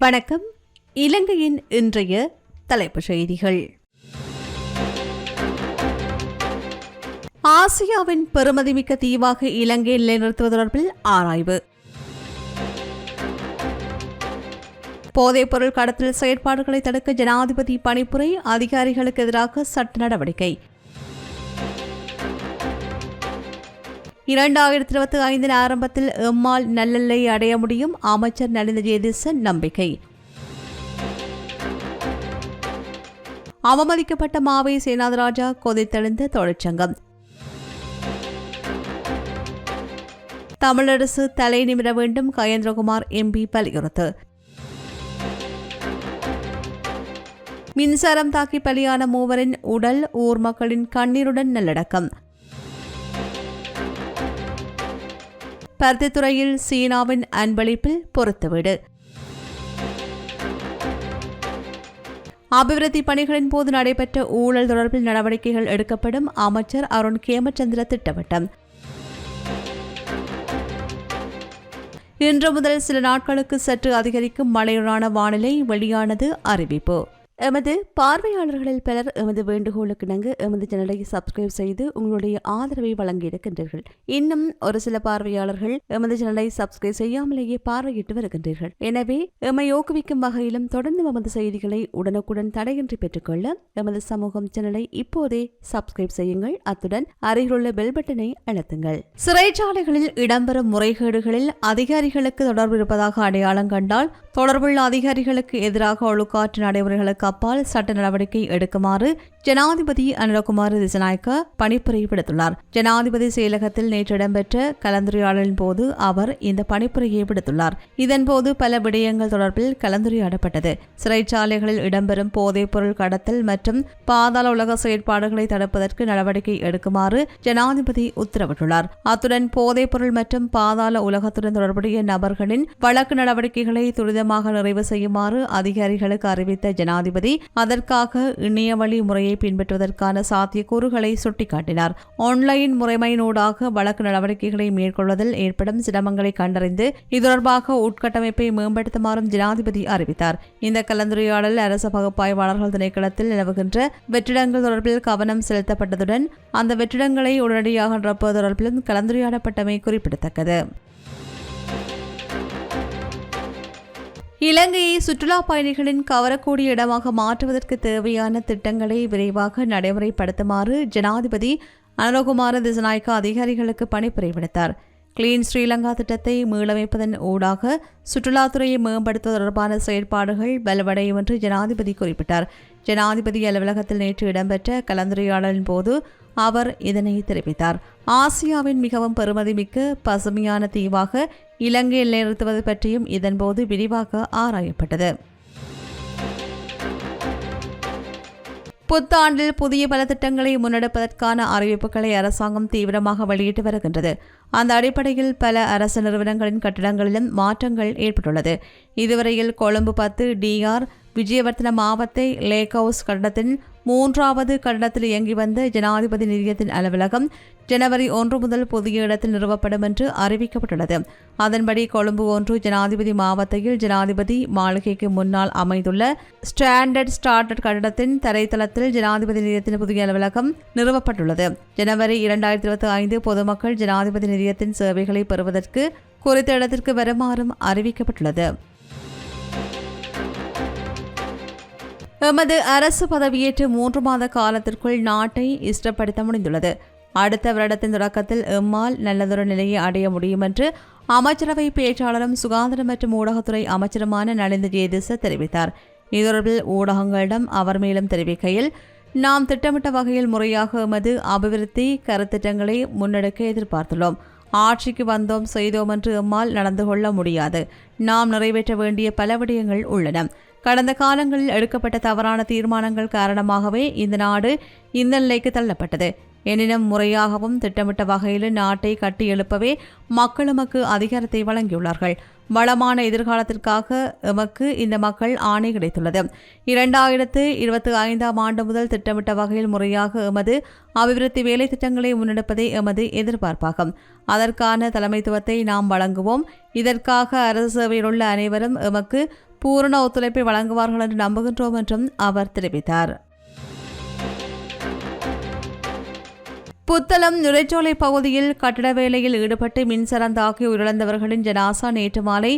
வணக்கம். இலங்கையின் இன்றைய தலைப்புச் செய்திகள். ஆசியாவின் பெருமதிமிக்க தீவாக இலங்கையை நிலைநிறுத்துவது தொடர்பில் ஆராய்வு. போதைப்பொருள் கடத்தல் செயற்பாடுகளை தடுக்க ஜனாதிபதி பணிப்புரை அதிகாரிகளுக்கு எதிராக சட்ட நடவடிக்கை. இரண்டாயிரத்தி இருபத்தி ஐந்தின் ஆரம்பத்தில் எம்மால் நல்லெல்லை அடைய முடியும். அமைச்சர் நலிந்த ஜெயதிசன் நம்பிக்கை. அவமதிக்கப்பட்ட மாவை சேனாதராஜா கொதித்தெழுந்த தொழிற்சங்கம். தமிழரசு தலை நிமிர வேண்டும் கயேந்திரகுமார் எம்பி வலியுறுத்து மின்சாரம் தாக்கி பலியான மூவரின் உடல் ஊர் மக்களின் கண்ணீருடன் நல்லடக்கம். பருத்தித்துறையில் சீனாவின் அன்பளிப்பில் பொறுத்துவிடு. அபிவிருத்தி பணிகளின் போது நடைபெற்ற ஊழல் தொடர்பில் நடவடிக்கைகள் எடுக்கப்படும் அமைச்சர் அருண் கேமச்சந்திர திட்டவட்டம். இன்று முதல் சில நாட்களுக்கு சற்று அதிகரிக்கும் மழையுடனான வானிலை வெளியானது அறிவிப்பு. எமது பார்வையாளர்களில் பலர் எமது வேண்டுகோளுக்கு இணங்க எமது சேனலை சப்ஸ்கிரைப் செய்து உங்களுடைய ஆதரவை வழங்கியிருக்கின்றீர்கள் இன்னும் ஒரு சில பார்வையாளர்கள் எமது சேனலை சப்ஸ்கிரைப் செய்யாமலேயே பார்வையிட்டு வருகின்றீர்கள். எனவே எம்மை ஊக்குவிக்கும் வகையிலும் தொடர்ந்து எமது செய்திகளை உடனுக்குடன் தடையின்றி பெற்றுக்கொள்ள எமது சமூகம் சேனலை இப்போதே சப்ஸ்கிரைப் செய்யுங்கள். அத்துடன் அருகிலுள்ள பெல் பட்டனை அழுத்துங்கள். சிறைச்சாலைகளில் இடம்பெறும் முறைகேடுகளில் அதிகாரிகளுக்கு தொடர்பு இருப்பதாக அடையாளம் கண்டால் தொடர்புள்ள அதிகாரிகளுக்கு எதிராக ஒழுக்காற்று நடைமுறைகளுக்கு அப்பால் சட்ட நடவடிக்கை எடுக்குமாறு ஜனாதிபதி அனுரகுமார் திசநாயக்க பணிப்புரை விடுத்துள்ளார். ஜனாதிபதி செயலகத்தில் நேற்று இடம்பெற்ற கலந்துரையாடலின் போது அவர் இந்த பணிப்புரையை விடுத்துள்ளார். இதன்போது பல விடயங்கள் தொடர்பில் கலந்துரையாடப்பட்டது. சிறைச்சாலைகளில் இடம்பெறும் போதைப்பொருள் கடத்தல் மற்றும் பாதாள உலக செயற்பாடுகளை தடுப்பதற்கு நடவடிக்கை எடுக்குமாறு ஜனாதிபதி உத்தரவிட்டுள்ளார். அத்துடன் போதைப்பொருள் மற்றும் பாதாள உலகத்துடன் தொடர்புடைய நபர்களின் வழக்கு நடவடிக்கைகளை துரிதமாக நிறைவு செய்யுமாறு அதிகாரிகளுக்கு அறிவித்த ஜனாதிபதி அதற்காக இணையவழி முறையை முறையை பின்பற்றுவதற்கான சாத்தியக்கூறுகளை சுட்டிக்காட்டினார். ஆன்லைன் முறைமையினூடாக வழக்கு நடவடிக்கைகளை மேற்கொள்வதில் ஏற்படும் சிரமங்களை கண்டறிந்து இது தொடர்பாக உட்கட்டமைப்பை மேம்படுத்துமாறும் ஜனாதிபதி அறிவித்தார். இந்த கலந்துரையாடல் அரசு பகுப்பாய்வாளர்கள் திணைக்களத்தில் நிலவுகின்ற வெற்றிடங்கள் தொடர்பில் கவனம் செலுத்தப்பட்டதுடன் அந்த வெற்றிடங்களை உடனடியாக நிரப்புவது தொடர்பிலும் கலந்துரையாடப்பட்டமை குறிப்பிடத்தக்கது. இலங்கையை சுற்றுலா பயணிகளின் கவரக்கூடிய இடமாக மாற்றுவதற்கு தேவையான திட்டங்களை விரைவாக நடைமுறைப்படுத்துமாறு ஜனாதிபதி அனுரகுமார திசநாயக்க அதிகாரிகளுக்கு பணிப்புரை விடுத்தார் கிளீன் ஸ்ரீலங்கா திட்டத்தை மீளமைப்பதன் ஊடாக சுற்றுலாத்துறையை மேம்படுத்துவது தொடர்பான செயற்பாடுகள் வலுவடையும் என்று ஜனாதிபதி குறிப்பிட்டார். ஜனாதிபதி அலுவலகத்தில் நேற்று இடம்பெற்ற கலந்துரையாடலின் போது அவர் இதனை தெரிவித்தார். ஆசியாவின் மிகவும் பெருமதிமிக்க பசுமையான தீவாக இலங்கையில் நிறுத்துவது பற்றியும் இதன்போது விரிவாக ஆராயப்பட்டது. புத்தாண்டில் புதிய பல திட்டங்களை முன்னெடுப்பதற்கான அறிவிப்புகளை அரசாங்கம் தீவிரமாக வெளியிட்டு வருகின்றது. அந்த அடிப்படையில் பல அரசு நிறுவனங்களின் கட்டிடங்களிலும் மாற்றங்கள் ஏற்பட்டுள்ளது. இதுவரையில் கொழும்பு பத்து D R Wijewardena Mawatha Lake House கட்டடத்தின் மூன்றாவது கட்டடத்தில் இயங்கி வந்த ஜனாதிபதி நிதியத்தின் அலுவலகம் ஜனவரி ஒன்று முதல் புதிய இடத்தில் நிறுவப்படும் என்று அறிவிக்கப்பட்டுள்ளது. அதன்படி கொழும்பு ஒன்று ஜனாதிபதி மாவட்டத்தில் ஜனாதிபதி மாளிகைக்கு முன்னால் அமைந்துள்ள ஸ்டாண்டர்ட் ஸ்டார்டட் கட்டடத்தின் தரைத்தளத்தில் ஜனாதிபதி நிதியத்தின் புதிய அலுவலகம் நிறுவப்பட்டுள்ளது. ஜனவரி இரண்டாயிரத்தி இருபத்தி ஐந்து பொதுமக்கள் ஜனாதிபதி நிதியத்தின் சேவைகளை பெறுவதற்கு குறித்த இடத்திற்கு வருமாறும் அறிவிக்கப்பட்டுள்ளது. எமது அரசு பதவியேற்று மூன்று மாத காலத்திற்குள் நாட்டை இஷ்டப்படுத்த முடிந்துள்ளது. அடுத்த வருடத்தின் தொடக்கத்தில் எம்மால் நல்லதொரு நிலையை அடைய முடியும் என்று அமைச்சரவை பேச்சாளரும் சுகாதார மற்றும் ஊடகத்துறை அமைச்சருமான நலிந்த ஜேதிச தெரிவித்தார். இது ஊடகங்களிடம் அவர் மேலும் தெரிவிக்கையில் நாம் திட்டமிட்ட வகையில் முறையாக எமது அபிவிருத்தி கருத்திட்டங்களை முன்னெடுக்க எதிர்பார்த்துள்ளோம். ஆட்சிக்கு வந்தோம் செய்தோம் என்று எம்மால் நடந்து கொள்ள முடியாது. நாம் நிறைவேற்ற வேண்டிய பல விடயங்கள் உள்ளன. கடந்த காலங்களில் எடுக்கப்பட்ட தவறான தீர்மானங்கள் காரணமாகவே இந்த நாடு இந்த நிலைக்கு தள்ளப்பட்டது. எனினும் முறையாகவும் திட்டமிட்ட வகையில் நாட்டை கட்டி எழுப்பவே மக்கள் எமக்கு அதிகாரத்தை வழங்கியுள்ளார்கள். வளமான எதிர்காலத்திற்காக எமக்கு இந்த மக்கள் ஆணை கிடைத்துள்ளது. இரண்டாயிரத்து இருபத்தி ஐந்தாம் ஆண்டு முதல் திட்டமிட்ட வகையில் முறையாக எமது அபிவிருத்தி வேலை திட்டங்களை முன்னெடுப்பதே எமது எதிர்பார்ப்பாகும். அதற்கான தலைமைத்துவத்தை நாம் வழங்குவோம். இதற்காக அரசு சேவையில் உள்ள அனைவரும் எமக்கு பூரண ஒத்துழைப்பை வழங்குவார்கள் என்று நம்புகின்றோம் என்றும் அவர் தெரிவித்தார். புத்தளம் நுரைச்சோலை பகுதியில் கட்டட வேலையில் ஈடுபட்டு மின்சாரம் தாக்கி உயிரிழந்தவர்களின் ஜனாசா நேற்று மாலை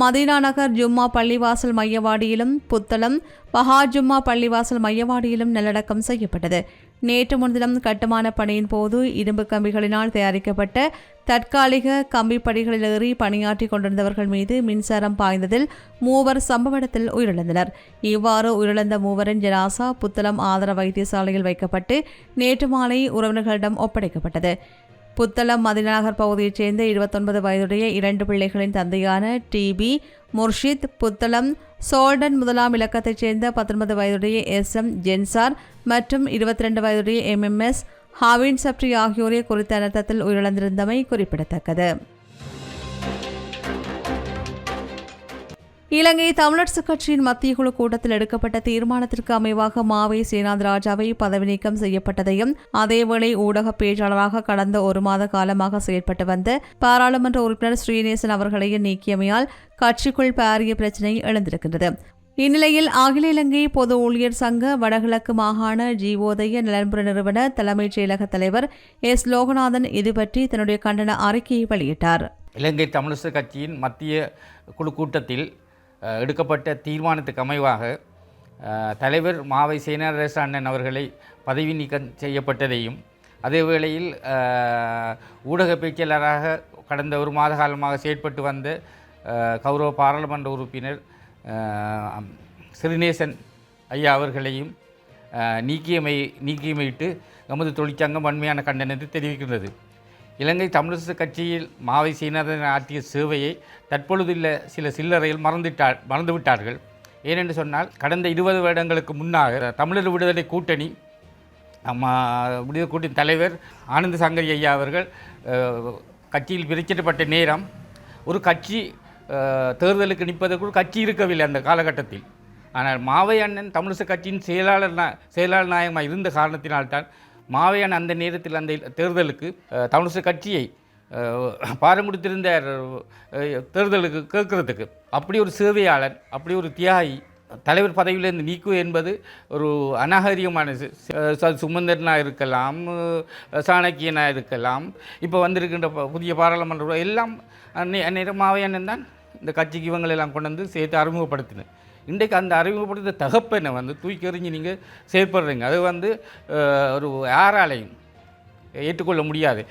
மதீனா நகர் ஜும்மா பள்ளிவாசல் மையவாடியிலும் புத்தளம் பஹா ஜும்மா பள்ளிவாசல் மையவாடியிலும் நல்லடக்கம் செய்யப்பட்டது. நேற்று முன்தினம் கட்டுமான பணியின் போது இரும்பு கம்பிகளினால் தயாரிக்கப்பட்ட தற்காலிக கம்பிப்படிகளில் ஏறி பணியாற்றி கொண்டிருந்தவர்கள் மீது மின்சாரம் பாய்ந்ததில் மூவர் சம்பவ இடத்தில் உயிரிழந்தனர். இவ்வாறு உயிரிழந்த மூவரின் ஜனாசா புத்தளம் ஆதர வைத்தியசாலையில் வைக்கப்பட்டு நேற்று மாலை உறவினர்களிடம் ஒப்படைக்கப்பட்டது. புத்தளம் மதிநகர் பகுதியைச் சேர்ந்த இருபத்தொன்பது வயதுடைய இரண்டு பிள்ளைகளின் தந்தையான டிபி முர்ஷித் புத்தளம் சோல்டன் முதலாம் இலக்கத்தைச் சேர்ந்த பத்தொன்பது வயதுடைய எஸ். எம். ஜென்சார் மற்றும் இருபத்தி ரெண்டு வயதுடைய எம்எம்எஸ் ஹாவின் சப்ரி ஆகியோரே குறித்த அனர்த்தத்தில் உயிரிழந்திருந்தமை குறிப்பிடத்தக்கது. இலங்கை தமிழரசுக் கட்சியின் மத்திய குழு கூட்டத்தில் எடுக்கப்பட்ட தீர்மானத்திற்கு அமைவாக மாவை சேனாத் ராஜாவை பதவி நீக்கம் செய்யப்பட்டதையும் அதேவேளை ஊடக பேச்சாளராக கடந்த ஒரு மாத காலமாக செயற்பட்டு வந்த பாராளுமன்ற உறுப்பினர் ஸ்ரீநேசன் அவர்களையும் நீக்கியமையால் கட்சிக்குள் பாரிய பிரச்சினை எழுந்திருக்கின்றது. இந்நிலையில் அகில இலங்கை பொது ஊழியர் சங்க வடகிழக்கு மாகாண ஜீவோதய நலன்புற நிறுவன தலைமைச் செயலக தலைவர் எஸ். லோகநாதன் இதுபற்றி தன்னுடைய கண்டன அறிக்கையை வெளியிட்டார். இலங்கை தமிழிசை கட்சியின் மத்திய குழு கூட்டத்தில் எடுக்கப்பட்ட தீர்மானத்துக்கு அமைவாக தலைவர் மாவை சேனரேச அண்ணன் அவர்களை பதவி நீக்கம் செய்யப்பட்டதையும் அதே வேளையில் ஊடக பேச்சாளராக கடந்த ஒரு மாத காலமாக செயற்பட்டு வந்த கௌரவ பாராளுமன்ற உறுப்பினர் சிறுநேசன் ஐயா அவர்களையும் நீக்கியமை நீக்கியமையிட்டு எமது தொழிற்சங்கம் வன்மையான கண்டனத்தை தெரிவிக்கின்றது. இலங்கை தமிழரசு கட்சியில் மாவை சீனதன் ஆற்றிய சேவையை தற்பொழுதுள்ள சில சில்லறையில் மறந்துவிட்டார் மறந்துவிட்டார்கள். ஏனென்று சொன்னால் கடந்த இருபது வருடங்களுக்கு முன்னாக தமிழர் விடுதலை கூட்டணி அம்மா விடுதலை கூட்டணி தலைவர் ஆனந்த சங்கரி ஐயா அவர்கள் கட்சியில் பிரிச்சிடப்பட்ட நேரம் ஒரு கட்சி தேர்தலுக்கு நிற்பதற்குள் கட்சி இருக்கவில்லை அந்த காலகட்டத்தில். ஆனால் மாவை அண்ணன் தமிழிசை கட்சியின் செயலாளர் செயலாளர் நாயகமாக இருந்த காரணத்தினால்தான் மாவையான் அந்த நேரத்தில் அந்த தேர்தலுக்கு தமிழிசை கட்சியை அஹ், பாரம் கொடுத்திருந்த தேர்தலுக்கு கேட்கறதுக்கு அப்படி ஒரு சேவையாளர் அப்படி ஒரு தியாகி தலைவர் பதவியிலிருந்து நீக்குவது என்பது ஒரு அநாகரிகமான ச- சுமந்திரனாக இருக்கலாம் சாணக்கியனாக இருக்கலாம். இப்போ வந்திருக்கின்ற புதிய பாராளுமன்ற எல்லாம் அன்னை அந்நேரம் தான் இந்த கட்சிக்கு இவங்களெல்லாம் கொண்டு வந்து சேர்த்து அறிமுகப்படுத்தினேன் இன்றைக்கு அந்த அறிமுகப்படுத்த தகப்பனை வந்து தூக்கி எறிஞ்சு நீங்கள் செயற்படுறீங்க. அது வந்து ஒரு யாராலையும் ஏற்றுக்கொள்ள முடியாது.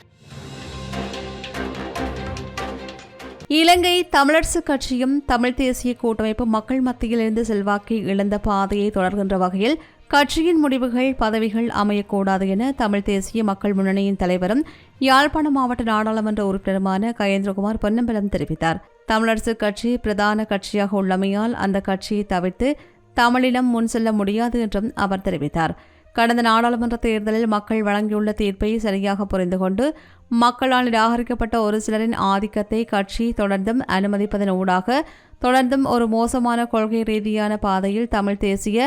இலங்கை தமிழரசுக் கட்சியும் தமிழ் தேசிய கூட்டமைப்பு மக்கள் மத்தியிலிருந்து செல்வாக்கை இழந்த பாதையை தொடர்கின்ற வகையில் கட்சியின் முடிவுகள் பதவிகள் அமையக்கூடாது என தமிழ் தேசிய மக்கள் முன்னணியின் தலைவரும் யாழ்ப்பாண மாவட்ட நாடாளுமன்ற உறுப்பினருமான கயேந்திரகுமார் பொன்னம்பலம் தெரிவித்தார். தமிழரசு கட்சி பிரதான கட்சியாக உள்ளமையால் அந்த கட்சியை தவிர்த்து தமிழினம் முன் செல்ல முடியாது என்றும் அவர் தெரிவித்தார். கடந்த நாடாளுமன்ற தேர்தலில் மக்கள் வழங்கியுள்ள தீர்ப்பை சரியாக புரிந்து கொண்டு மக்களால் நிராகரிக்கப்பட்ட ஒரு சிலரின் ஆதிக்கத்தை கட்சி தொடர்ந்தும் அனுமதிப்பதன் ஊடாக தொடர்ந்தும் ஒரு மோசமான கொள்கை ரீதியான பாதையில் தமிழ் தேசிய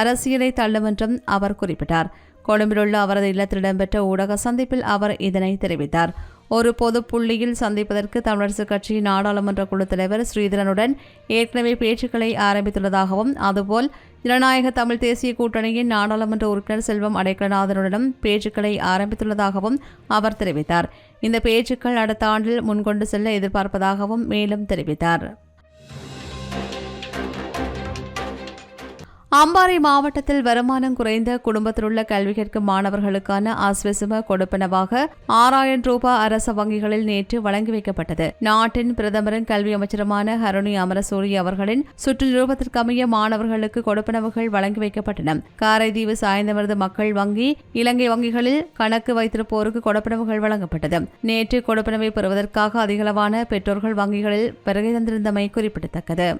அரசியலை தள்ளும் என்றும் அவர் குறிப்பிட்டார். கொழும்பிலுள்ள அவரது இல்லத்தில் இடம்பெற்ற ஊடக சந்திப்பில் அவர் இதனை தெரிவித்தார். ஒரு பொது புள்ளியில் சந்திப்பதற்கு தமிழரசு கட்சி நாடாளுமன்ற குழு தலைவர் ஸ்ரீதரனுடன் ஏற்கனவே பேச்சுக்களை ஆரம்பித்துள்ளதாகவும் அதுபோல் ஜனநாயக தமிழ் தேசிய கூட்டணியின் நாடாளுமன்ற உறுப்பினர் செல்வம் அடைக்கலநாதனுடனும் பேச்சுக்களை ஆரம்பித்துள்ளதாகவும் அவர் தெரிவித்தார். இந்த பேச்சுக்கள் அடுத்த ஆண்டில் முன்கொண்டு செல்ல எதிர்பார்ப்பதாகவும் மேலும் தெரிவித்தார். அம்பாறை மாவட்டத்தில் வருமானம் குறைந்த குடும்பத்திலுள்ள கல்வி கேட்கும் மாணவர்களுக்கான ஆஸ்வசிம கொடுப்பனவாக ஆறாயிரம் ரூபாய் அரச வங்கிகளில் நேற்று வழங்கி வைக்கப்பட்டது. நாட்டின் பிரதமரின் கல்வி அமைச்சருமான ஹருணி அமரசூரி அவர்களின் சுற்று நிரூபத்திற்கமைய மாணவர்களுக்கு கொடுப்பனவுகள் வழங்கி வைக்கப்பட்டன. காரைதீவு சாய்ந்தமருது மக்கள் வங்கி இலங்கை வங்கிகளில் கணக்கு வைத்திருப்போருக்கு கொடுப்பனவுகள் வழங்கப்பட்டது. நேற்று கொடுப்பனவை பெறுவதற்காக அதிகளவான பெற்றோர்கள் வங்கிகளில் வருகை தந்திருந்தமை குறிப்பிடத்தக்கது.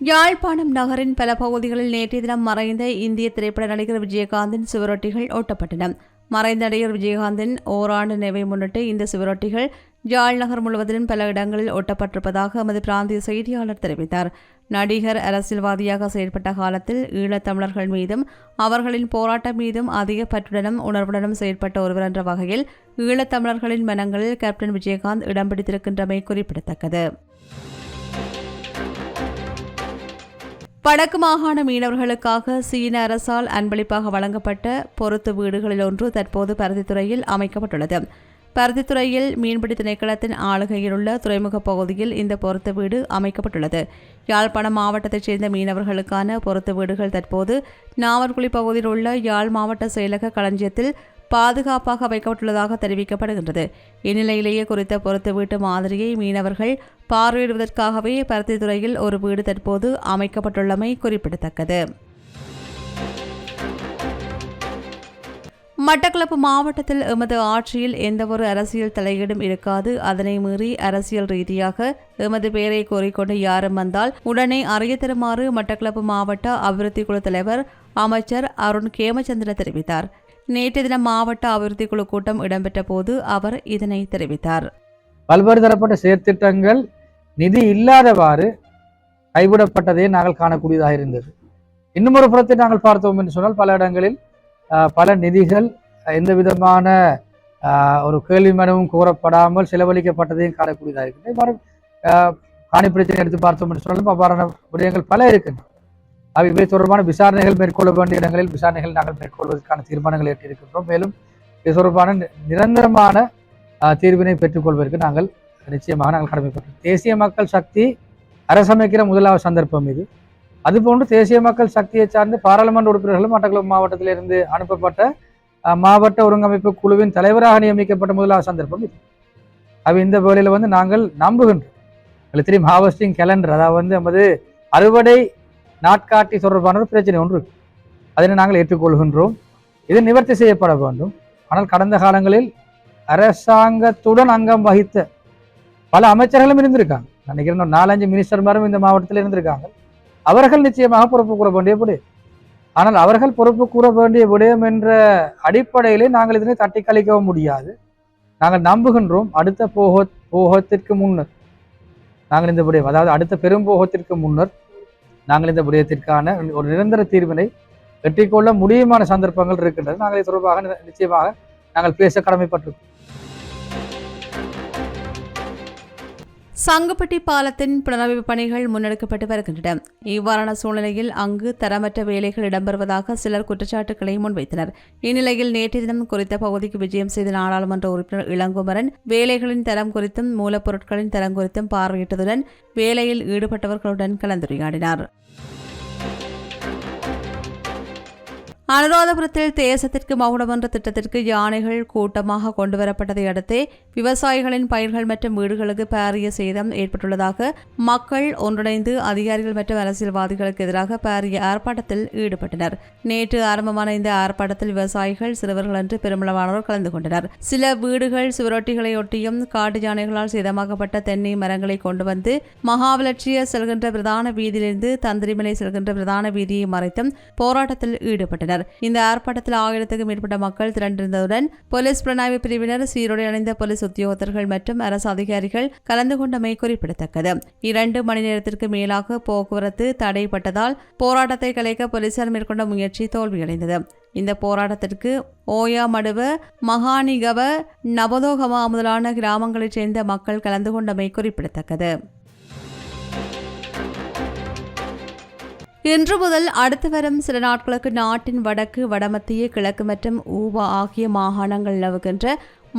யாழ்ப்பாணம் நகரின் பல பகுதிகளில் நேற்றைய தினம் மறைந்த இந்திய திரைப்பட நடிகர் விஜயகாந்தின் சுவரொட்டிகள் ஒட்டப்பட்டன மறைந்த நடிகர் விஜயகாந்தின் ஓராண்டு நினைவை முன்னிட்டு இந்த சுவரொட்டிகள் யாழ் நகர் முழுவதிலும் பல இடங்களில் ஒட்டப்பட்டிருப்பதாக எமது பிராந்திய செய்தியாளர் தெரிவித்தார். நடிகர் அரசியல்வாதியாக செயல்பட்ட காலத்தில் ஈழத்தமிழர்கள் மீதும் அவர்களின் போராட்டம் மீதும் அதிக பற்றுடனும் உணர்வுடனும் செயல்பட்ட ஒருவர் என்ற வகையில் ஈழத்தமிழர்களின் மனங்களில் கேப்டன் விஜயகாந்த் இடம் பிடித்திருக்கின்றமை குறிப்பிடத்தக்கது. வடக்கு மாகாண மீனவர்களுக்காக சீன அரசால் அன்பளிப்பாக வழங்கப்பட்ட பொருத்து வீடுகளில் ஒன்று தற்போது பருத்தித்துறையில் அமைக்கப்பட்டுள்ளது. பருத்தித்துறையில் மீன்பிடி திணைக்களத்தின் ஆளுகையில் உள்ள துறைமுக பகுதியில் இந்த பொருத்து வீடு அமைக்கப்பட்டுள்ளது. யாழ்ப்பாணம் மாவட்டத்தைச் சேர்ந்த மீனவர்களுக்கான பொருத்து வீடுகள் தற்போது நாவற்குழி பகுதியில் உள்ள யாழ் மாவட்ட செயலக களஞ்சியத்தில் பாதுகாப்பாக வைக்கப்பட்டுள்ளதாக தெரிவிக்கப்படுகின்றது. இந்நிலையிலேயே குறித்த பொருத்த வீட்டு மாதிரியை மீனவர்கள் பார்வையிடுவதற்காகவே பருத்தித்துறையில் ஒரு வீடு தற்போது அமைக்கப்பட்டுள்ளமை குறிப்பிடத்தக்கது. மட்டக்களப்பு மாவட்டத்தில் எமது ஆட்சியில் எந்தவொரு அரசியல் தலையீடும் இருக்காது. அதனை மீறி அரசியல் ரீதியாக எமது பெயரை கோரிக்கொண்டு யாரும் வந்தால் உடனே அறிய தருமாறு மட்டக்களப்பு மாவட்ட அபிவிருத்தி குழு தலைவர் அமைச்சர் அருண் கேமச்சந்திர தெரிவித்தார். நேற்று தினம் மாவட்ட அபிவிருத்தி குழு கூட்டம் இடம்பெற்ற போது அவர் இதனை தெரிவித்தார். பல்வேறு தரப்பட்ட செயற்திட்டங்கள் நிதி இல்லாதவாறு கைவிடப்பட்டதை நாங்கள் காணக்கூடியதாக இருந்தது. இன்னும் ஒரு புறத்தை நாங்கள் பார்த்தோம் என்று சொன்னால் பல இடங்களில் பல நிதிகள் எந்த விதமான ஆஹ், ஒரு கேள்வி மனமும் கூறப்படாமல் செலவழிக்கப்பட்டதையும் காணக்கூடியதாக இருக்குது ஆஹ், காணி பிரச்சனை எடுத்து பார்த்தோம் என்று சொன்னாலும் அவ்வாறான விடயங்கள் பல இருக்கின்றன. அவை இவை தொடர்பான விசாரணைகள் மேற்கொள்ள வேண்டிய இடங்களில் விசாரணைகள் நாங்கள் மேற்கொள்வதற்கான தீர்மானங்களை எட்டியிருக்கின்றோம் மேலும் இது தொடர்பான நிரந்தரமான தீர்வினை பெற்றுக்கொள்வதற்கு நாங்கள் நிச்சயமாக நாங்கள் கடமைப்பட்டோம். தேசிய மக்கள் சக்தி அரசமைக்கிற முதலாவது சந்தர்ப்பம் இது. அதுபோன்று தேசிய மக்கள் சக்தியை சார்ந்து பாராளுமன்ற உறுப்பினர்களும் மட்டக்களப்பு மாவட்டத்திலிருந்து அனுப்பப்பட்ட மாவட்ட ஒருங்கமைப்பு குழுவின் தலைவராக நியமிக்கப்பட்ட முதலாவது சந்தர்ப்பம் இது. அவை இந்த வேலையில் வந்து நாங்கள் நம்புகின்றோம். உங்களுக்கு தெரியும் ஹார்வெஸ்டிங் கேலண்டர் அதாவது வந்து நமது அறுவடை நாட்காட்டி தொடர்பான ஒரு பிரச்சனை ஒன்று அதனை நாங்கள் ஏற்றுக்கொள்கின்றோம். இது நிவர்த்தி செய்யப்பட வேண்டும். ஆனால் கடந்த காலங்களில் அரசாங்கத்துடன் அங்கம் வகித்த பல அமைச்சர்களும் இருந்திருக்காங்க. நினைக்கிறேன் ஒரு நாலஞ்சு மினிஸ்டர்மாரும் இந்த மாவட்டத்தில் இருந்திருக்காங்க. அவர்கள் நிச்சயமாக பொறுப்பு கூற வேண்டிய விடயம் ஆனால் அவர்கள் பொறுப்பு கூற வேண்டிய விடயம் என்ற அடிப்படையிலே நாங்கள் இதனை தட்டி கழிக்கவும் முடியாது. நாங்கள் நம்புகின்றோம் அடுத்த போக போகத்திற்கு முன்னர். நாங்கள் இந்த விடயம் அதாவது அடுத்த பெரும் போகத்திற்கு முன்னர் நாங்கள் இந்த விடயத்திற்கான ஒரு நிரந்தர தீர்வினை வெற்றிக்கொள்ள முடியுமான சந்தர்ப்பங்கள் இருக்கின்றது நாங்கள் இது தொடர்பாக நி- நிச்சயமாக நாங்கள் பேச கடமைப்பட்டிருக்கோம். சங்குப்பட்டி பாலத்தின் புனரமைப்பு பணிகள் முன்னெடுக்கப்பட்டு வருகின்றன. இவ்வாறான சூழ்நிலையில் அங்கு தரமற்ற வேலைகள் இடம்பெறுவதாக சிலர் குற்றச்சாட்டுகளை முன்வைத்தனர். இந்நிலையில் நேற்று தினம் குறித்த பகுதிக்கு விஜயம் செய்த நாடாளுமன்ற உறுப்பினர் இளங்குமரன் வேலைகளின் தரம் குறித்தும் மூலப்பொருட்களின் தரம் குறித்தும் பார்வையிட்டதுடன் வேலையில் ஈடுபட்டவர்களுடன் கலந்துரையாடினார். அனுராதபுரத்தில் தேசத்திற்கு மகுடம் என்ற திட்டத்திற்கு யானைகள் கூட்டமாக கொண்டுவரப்பட்டதை அடுத்தே விவசாயிகளின் பயிர்கள் மற்றும் வீடுகளுக்கு பாரிய சேதம் ஏற்பட்டுள்ளதாக மக்கள் ஒன்றிணைந்து அதிகாரிகள் மற்றும் அரசியல்வாதிகளுக்கு எதிராக பாரிய ஆர்ப்பாட்டத்தில் ஈடுபட்டனர். நேற்று ஆரம்பமான இந்த ஆர்ப்பாட்டத்தில் விவசாயிகள் சிறுவர்கள் என்று பெருமளவானோர் கலந்து கொண்டனர். சில வீடுகள் சுவரொட்டிகளை ஒட்டியும் காட்டு யானைகளால் சேதமாக்கப்பட்ட தென்னை மரங்களை கொண்டு வந்து மகாவலட்சிய செல்கின்ற பிரதான வீதியிலிருந்து தந்திரிமலை செல்கின்ற பிரதான வீதியை மறைத்தும் போராட்டத்தில் ஈடுபட்டனர். இந்த ஆர்ப்பாட்டத்தில் ஆயிரத்துக்கும் மேற்பட்ட மக்கள் திரண்டிருந்ததுடன் போலீஸ் புலனாய்வு பிரிவினர் சீருடை அணிந்த போலீஸ் உத்தியோகத்தர்கள் மற்றும் அரசு அதிகாரிகள் கலந்து கொண்டமை குறிப்பிடத்தக்கது. இரண்டு மணி நேரத்திற்கு மேலாக போக்குவரத்து தடைப்பட்டதால் போராட்டத்தை கலைக்க போலீசார் மேற்கொண்ட முயற்சி தோல்வியடைந்தது. இந்த போராட்டத்திற்கு ஓயா மடுவ மகானிகவ நவதோகமா முதலான கிராமங்களைச் சேர்ந்த மக்கள் கலந்து கொண்டமை குறிப்பிடத்தக்கது. இன்று முதல் அடுத்து வரும் சில நாட்களுக்கு நாட்டின் வடக்கு வடமத்திய கிழக்கு மற்றும் ஊவா ஆகிய மாகாணங்கள் நிலவுகின்ற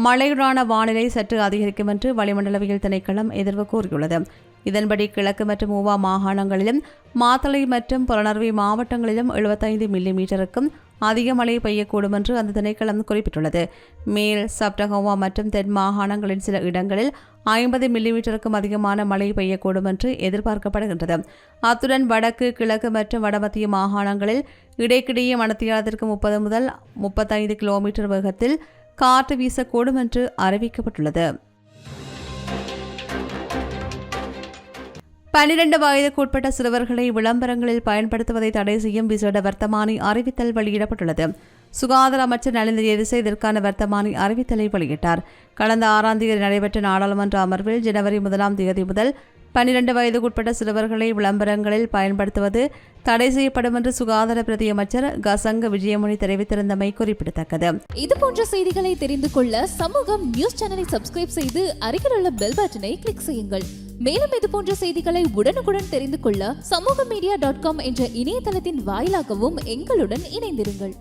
மழையுடான வானிலை சற்று அதிகரிக்கும் என்று வளிமண்டலவியல் திணைக்களம் எதிர்வு கூறியுள்ளது. இதன்படி கிழக்கு மற்றும் ஊவா மாகாணங்களிலும் மாத்தளை மற்றும் புலனர்வை மாவட்டங்களிலும் 75 மில்லி மீட்டருக்கும் அதிக மழை பெய்யக்கூடும் என்று அந்த திணைக்களம் குறிப்பிட்டுள்ளது. மேல் சப்டகோவா மற்றும் தென் மாகாணங்களின் சில இடங்களில் ஐம்பது மில்லிமீட்டருக்கும் அதிகமான மழை பெய்யக்கூடும் என்று எதிர்பார்க்கப்படுகின்றது. அத்துடன் வடக்கு கிழக்கு மற்றும் வடமத்திய மாகாணங்களில் இடைக்கிடையே மணத்தியாலத்திற்கு முப்பது முதல் முப்பத்தைந்து கிலோமீட்டர் வேகத்தில் காற்று வீசக்கூடும் என்று அறிவிக்கப்பட்டுள்ளது. பன்னிரண்டு வயதுக்குட்பட்ட சிறுவர்களை விளம்பரங்களில் பயன்படுத்துவதை தடை செய்யும் விசேட வர்த்தமானி அறிவித்தல் வெளியிடப்பட்டுள்ளது. சுகாதார அமைச்சர் நலிந்த எதிசை இதற்கான வர்த்தமானி அறிவித்தலை வெளியிட்டார். கடந்த ஆறாம் தேதி நடைபெற்ற நாடாளுமன்ற அமர்வில் ஜனவரி முதலாம் தேதி முதல் பன்னிரண்டு வயதுக்குட்பட்ட சிறுவர்களை விளம்பரங்களில் பயன்படுத்துவது தடை செய்யப்படும் என்று சுகாதார பிரதி அமைச்சர் கசங்க விஜயமுனி தெரிவித்திருந்தமை குறிப்பிடத்தக்கது. இது போன்ற செய்திகளை தெரிந்து கொள்ள சமூகம் நியூஸ் சேனலை சப்ஸ்கிரைப் செய்து அருகில் உள்ள பெல் பட்டனை கிளிக் செய்யுங்கள். மேலும் இது போன்ற செய்திகளை உடனுக்குடன் தெரிந்து கொள்ள சமூக மீடியா டாட் காம் என்ற இணையதளத்தின் வாயிலாகவும் எங்களுடன் இணைந்திருங்கள்.